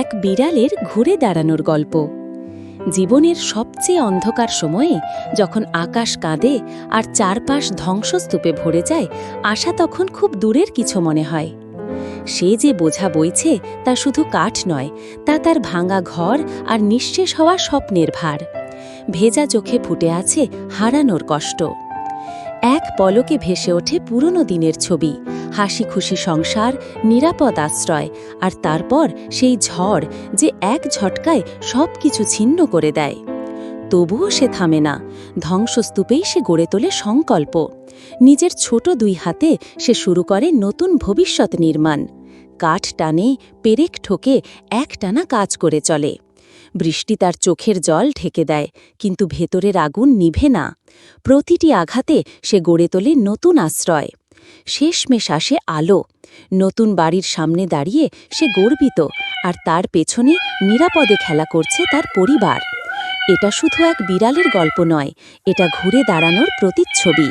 এক বিড়ালের ঘুরে দাঁড়ানোর গল্প। জীবনের সবচেয়ে অন্ধকার সময়ে যখন আকাশ কাঁদে আর চারপাশ ধ্বংসস্তূপে ভরে যায়, আশা তখন খুব দূরের কিছু মনে হয়। সে যে বোঝা বইছে তা শুধু কাঠ নয়, তা তার ভাঙা ঘর আর নিঃশেষ হওয়া স্বপ্নের ভার। ভেজা চোখে ফুটে আছে হারানোর কষ্ট। এক পলকে ভেসে ওঠে পুরনো দিনের ছবি হাসি খুশি সংসার, নিরাপদ আশ্রয় আর তারপর সেই ঝড় যে এক ঝটকায় সব কিছু ছিন্ন করে দেয়। তবুও সে থামে না। ধ্বংসস্তূপেই সে গড়ে তোলে সংকল্প। নিজের ছোট দুই হাতে সে শুরু করে নতুন ভবিষ্যৎ নির্মাণ। কাঠ টানে, পেরেক ঠোকে একটানা কাজ করে চলে। বৃষ্টি তার চোখের জল ঢেকে দেয়, কিন্তু ভেতরের আগুন নিভে না। প্রতিটি আঘাতে সে গড়ে তোলে নতুন আশ্রয়। শেষমেশ আসে আলো। নতুন বাড়ির সামনে দাঁড়িয়ে সে গর্বিত, আর তার পেছনে নিরাপদে খেলা করছে তার পরিবার। এটা শুধু এক বিড়ালের গল্প নয়, এটা ঘুরে দাঁড়ানোর প্রতিচ্ছবি।